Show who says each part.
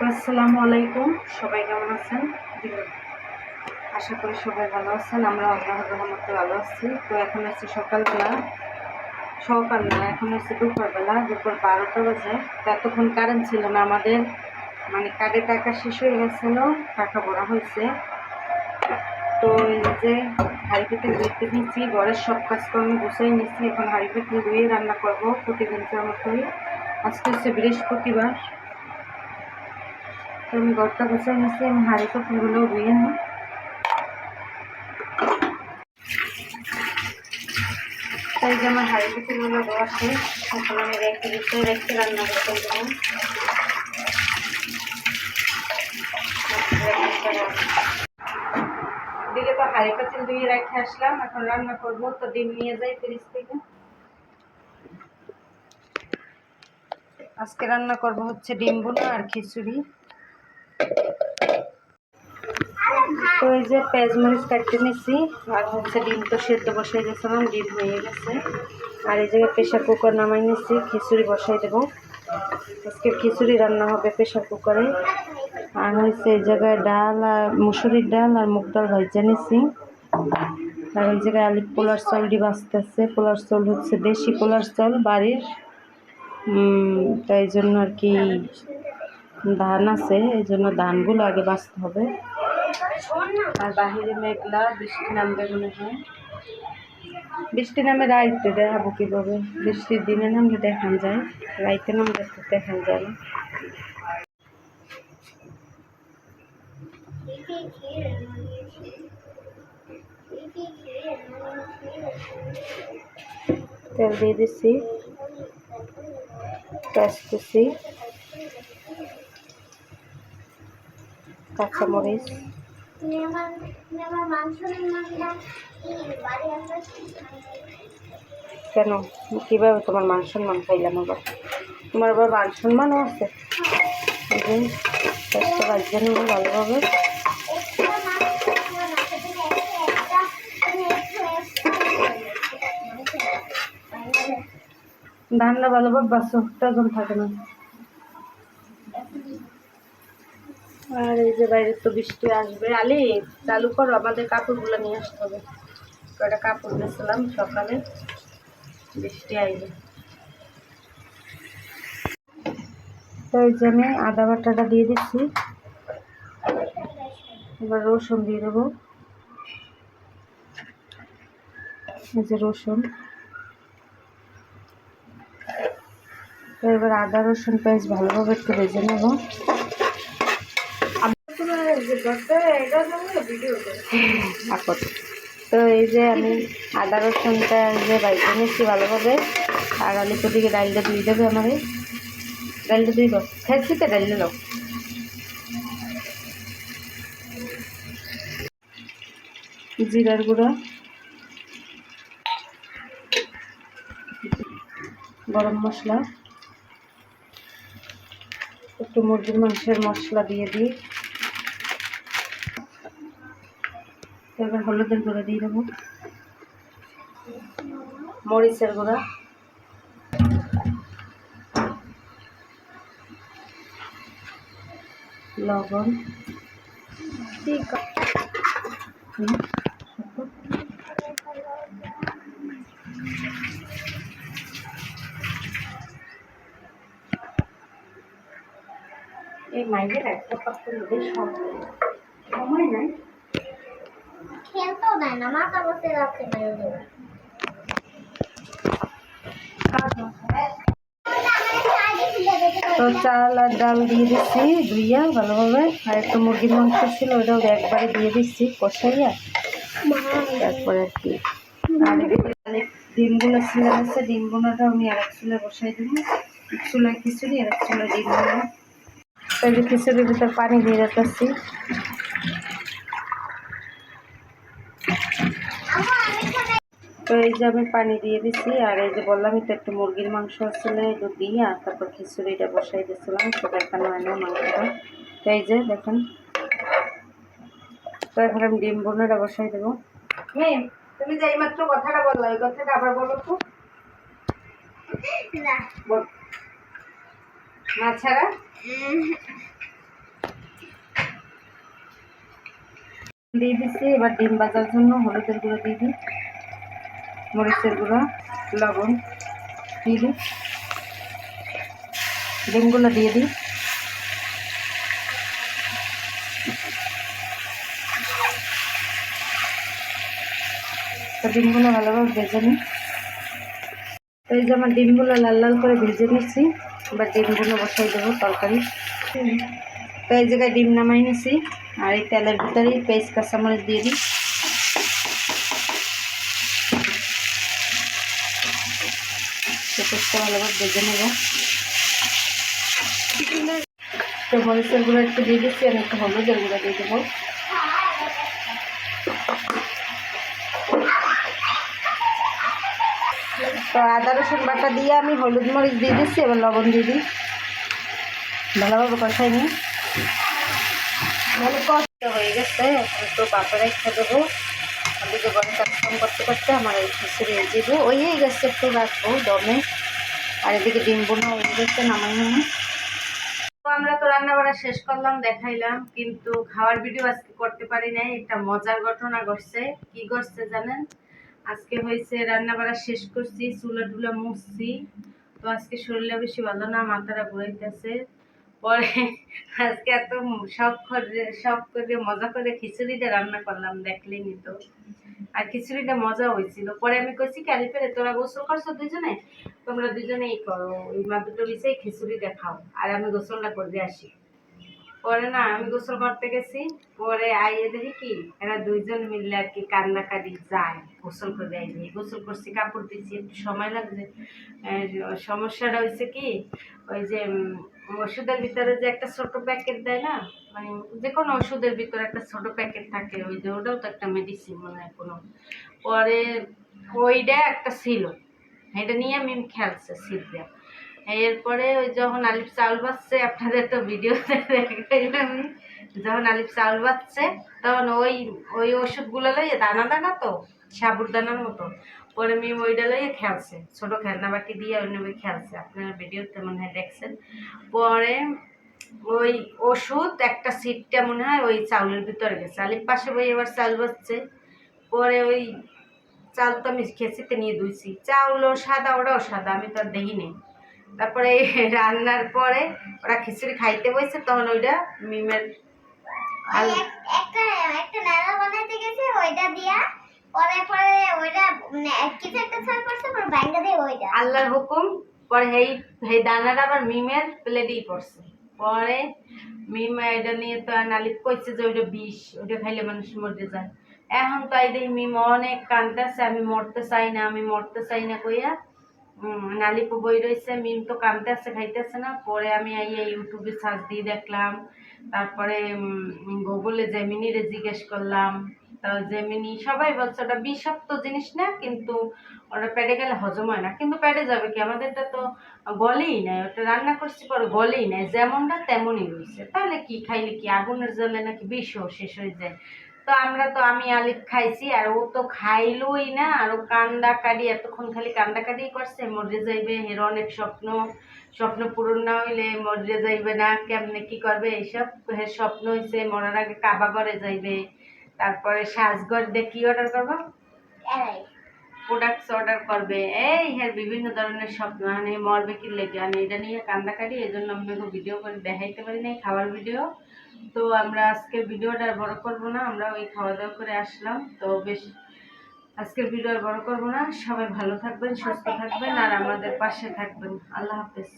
Speaker 1: আসসালামু আলাইকুম। সবাই কেমন আছেন? আশা করি সবাই ভালো আছেন। আমরা আল্লাহর রহমতে ভালো আছি। তো এখন হচ্ছে সকালবেলা, সকাল না, এখন হচ্ছে দুপুরবেলা, দুপুর বারোটা বাজে। তো এতক্ষণ কারেন্ট ছিল না আমাদের। মানে কার্ডে টাকা শেষ হয়ে গেছিল, টাকা ভরা হয়েছে। তো এই যে হাঁড়ি পেতে ধুইতে নিচ্ছি ঘরের সব কাজকর্ম গুছিয়ে নিয়েছি। এখন হাঁড়ি পেতে ধুয়ে রান্না করব প্রতিদিনকার মতোই আজকে হচ্ছে বৃহস্পতিবার। তো আমি ঘরটা গুছিয়ে নিচ্ছি আমি হাঁড়ি পাতিলগুলো ধুয়ে নিই তাই যে আমার হাঁড়ি পাতিলগুলো দেওয়া শেষ এখন আমি রেখে দিতে রেখে রান্না করতে দিকে তো হাঁড়ি পাতিল ধুয়ে রেখে আসলাম, এখন রান্না করব, তো ডিম নিয়ে যাই ফ্রিজ থেকে। আজকে রান্না করব হচ্ছে ডিম বোনা আর খিচুড়ি। তো এই যে পেঁয়াজ মরিচ কাটতে নিচ্ছি আর হচ্ছে ডিম তো সেদ্ধ বসাই গেছিলাম ডিম হয়ে গেছে। আর এই জায়গায় প্রেশার কুকার নামাই নিচ্ছি খিচুড়ি বসাই দেবো। আজকে খিচুড়ি রান্না হবে প্রেশার কুকারে। আর হচ্ছে এই জায়গায় ডাল আর মুসুরির ডাল আর মুগ ডাল ভাজা নিচ্ছি আর ওই জায়গায় আলু পোলার চালটি বাঁচতেছে পোলার চাল হচ্ছে দেশি পোলার চাল, বাড়ির। তাই জন্য আর কি ধান আছে, এই জন্য ধানগুলো আগে বাঁচতে হবে। আর বাহিরে মেঘলা, বৃষ্টি নামবে মনে হয়। বৃষ্টি নামে রাইতে দেখাবো কীভাবে। বৃষ্টির দিনে নামলে দেখান যায়, রাইতে নামলে দেখান যায় না। তেল দিয়ে দিচ্ছি পেঁয়াজ কুচি কাঁচামরিচ। কেন? কীভাবে তোমার মান সম্মান পাইলাম আবার? তোমার আবার মান সম্মানও আছে? ভালোভাবে। ধানটা ভালোভাবে বাসো ওজন থাকে না। আর এই যে বাইরে তো বৃষ্টি আসবে। আলি, চালু করো, আমাদের কাপড়গুলো নিয়ে আসতে হবে। কয়টা কাপড় নিয়েছিলাম সকালে? বৃষ্টি আইবে। তো এই যে আমি আদা বাটাটা দিয়ে দিচ্ছি। এবার রসুন দিয়ে দেবো। এই যে রসুন। এবার আদা রসুন পেঁয়াজ ভালোভাবে একটু ভেজে নেব। তো এই যে আমি আদা রসুনটা যে বাইকে নিচ্ছি ভালোভাবে, আর আলুপুর দিকে ডালটা ধুয়ে দেবে আমার। ডালটা ধুই দাও। খেয়েছি তো ডালটা দাও। জিরার গুঁড়ো। গরম মশলা। একটু মুরগির মাংসের মশলা দিয়ে দিই। এবার হলুদের গুঁড়ো দিয়ে দেবো। মরিচের গুঁড়া। লবণ। হুম, এই মাইনের একটা পাত্র বেশ সময় নাই।
Speaker 2: খেলতেও দেয় না মাথা বসে রাখতে পারে
Speaker 1: তো চাল আর ডাল দিয়ে দিচ্ছি ধুইয়া ভালোভাবে। আর একটু মুরগির মাংস ছিল ওটাও একবারে দিয়ে দিচ্ছি কষাইয়া। তারপরে আর কি। আর ডিমগুলো ছিল, আছে ডিমগুলোটা আমি আর এক চুলে বসাই দেবো। এক চুলায় খিচুড়ি আর এক চুলায় ডিমগুলো তো এই খিচুড়ির ভিতর পানি দিয়ে রাখতেছি তো এই যে আমি পানি দিয়ে দিছি আর এই যে বললাম এটা একটু মুরগির মাংস আসলে এটা দিই আর তারপর খিচুড়িটা বসাই দিয়েছিলাম সেটা একটা নয় না মাংসটা তো এই যে দেখুন তো এখন আমি ডিম বোনটা বসাই দেবো। হ্যাঁ তুমি যে এইমাত্র কথাটা বলল এই কথাটা আবার বলো তো। মা দিয়ে দিচ্ছি এবার ডিম বাজার জন্য হলুদের গুঁড়ো দিয়ে দিই। মরিচের গুঁড়ো, লবণ দিয়ে দিই ডিমগুলো দিয়ে দিই। ডিমগুলো ভালোভাবে ভেজে নিই। তো এই যে আমার ডিমগুলো লাল লাল করে ভেজে নিচ্ছি এবার ডিমগুলো বসাই দেবো তরকারি। তো এই জায়গায় ডিম নামাই নিছি, আর এই তেলের ভিতরেই পেঁয়াজ, কাঁচামরিচ দিয়ে দিই। পেঁয়াজটা ভালোভাবে ভেজে নেব তো মরিচের গুঁড়ো একটু দিয়ে দিচ্ছি, আর একটু হলুদের গুঁড়ো দিয়ে দেবো। তো আদা, রসুন বাটা দিয়ে আমি হলুদ মরিচ দিয়ে দিচ্ছি, এবার লবণ দিয়ে দিই। ভালোভাবে কষাই নিই। ভালো কষ্ট হয়ে গেছে তো পাপড়ে খেয়ে দেবো। ওদিকে গরম কাজ করতে করতে আমার খিচুড়ি দিব ওই গেছে একটু রাখব, দমে। আর এদিকে ডিম বোনা গেছে নামাই নামাই তো আমরা তো রান্না বাড়া শেষ করলাম, দেখাইলাম, কিন্তু খাওয়ার ভিডিও আজকে করতে পারি নাই। একটা মজার ঘটনা ঘটছে। কি ঘটছে জানেন? আজকে হয়েছে রান্না বাড়া শেষ করছি, চুলা টুলা মুছছি। তো আজকে শরীরটা বেশি ভালো না, মাথাটা ঘুরাইতেছে। পরে আজকে এত শখ করে শখ করে, মজা করে খিচুড়িটা রান্না করলাম দেখলেনি তো। আর খিচুড়িটা মজা হয়েছিল। পরে আমি কইছি কালি ফেরে তোরা গোসল করছ দুজনে তোমরা দুজনেই করো, ওই মা দুটো বিষয়ে খিচুড়িটা খাও। আর আমি গোসলটা করে আসি। পরে না, আমি গোসল করতে গেছি। পরে আইয়ে দেখি কি, এরা দুইজন মিললে আর কি কান্নাকাটি যায়। গোসল করে আইনি। গোসল করছি, কাপড় দিচ্ছি একটু সময় লাগছে। সমস্যাটা হয়েছে কি, ওই যে ওষুধের ভিতরে যে একটা ছোট প্যাকেট দেয় না মানে যে কোনো ওষুধের ভিতরে একটা ছোট প্যাকেট থাকে, ওই যে, ওটাও তো একটা মেডিসিন মনে হয় কোনো। পরে ওইটা একটা ছিল, এটা নিয়ে আমি খেলছে দেওয়া এরপরে ওই যখন আলিফ চাউল বাজছে, আপনাদের তো দেখাইলাম আমি যখন আলিফ চাউল বাজছে, তখন ওই ওই ওষুধগুলো লইয়ে দানা দানা তো সাবুর দানার মতো। পরে আমি ওইটা লইয়ে খেলছে, ছোটো খেলনা বাটি দিয়ে অন্য ওই খেলছে। আপনারা ভিডিওতে মনে হয় দেখছেন। পরে ওই ওষুধ, একটা সিটটা মনে হয় ওই চাউলের ভিতরে গেছে। আলিফ পাশে বই এবার চাল বাজছে। পরে ওই চাল তো আমি খেসিতে নিয়ে ধুইছি। চাউলও সাদা, ওটাও সাদা, আমি তো আর দেখিনি তারপরে রান্নার পরে ওরা খিচুড়ি খাইতে বসে তখন ওইটা মিমের
Speaker 2: একটা একটা নাড়া বানাইতে গেছে, ওইটা দিয়া পরে পরে ওইটা মানে পরে ওইটা।
Speaker 1: আল্লাহর হুকুম, পরে এই এই দানাটা আবার মিমের প্লেটেই পড়ছে। পরে মিম এটা নিয়ে তো নালিপ কইছে যে ওইটা বিষ, ওইটা খাইলে মানুষ মরে যায় এখন তো এই দেখি মিম অনেক কান্দতেছে আমি মরতে চাই না, আমি মরতে চাই না কইয়া নালিপু বই রয়েছে মিম তো কান্দতেছে খাইতেছে না। পরে আমি এই ইউটিউবে সার্চ দিয়ে দেখলাম, তারপরে গুগলে জেমিনিরে জিজ্ঞেস করলাম জেমিনি সবাই বলছে ওটা বিষাক্ত জিনিস না, কিন্তু ওটা পেটে গেলে হজম হয় না। কিন্তু পেটে যাবে কি? আমাদেরটা তো গলেই নাই, ওটা রান্না করছি পরে গলেই নাই। যেমনটা তেমনই রয়েছে তাহলে কি খাইলে কি আগুনের জলে নাকি বিষও শেষ হয়ে যায়? তো আমরা তো, আমি আলিপ খাইছি, আর ও তো খাইলই না, আর ও কান্দা কাটি এতক্ষণ খালি কান্দা কাটি করছে, মরে যাইবে হের অনেক স্বপ্ন। স্বপ্ন পূরণ না হইলে মরে যাইবে না, কেমনে কি করবে এইসব? এর স্বপ্ন হয়েছে মরার আগে কাবা ঘরে যাইবে। তারপরে সাজঘর দিয়ে কি অর্ডার করব? প্রোডাক্টস অর্ডার করবে। এই হ্যাঁ বিভিন্ন ধরনের স্বপ্ন মানে মরবে কি লেগে। মানে এটা নিয়ে কান্দাকাটি এই জন্য আপনাকে ভিডিও করে দেখাইতে পারি নাই খাবার ভিডিও তো আমরা আজকে ভিডিওটা আর বড় করব না আমরা ওই খাওয়া দাওয়া করে আসলাম। তো বেশ আজকের ভিডিও আর বড় করব না। সবাই ভালো থাকবেন সুস্থ থাকবেন আর আমাদের পাশে থাকবেন। আল্লাহ হাফেজ।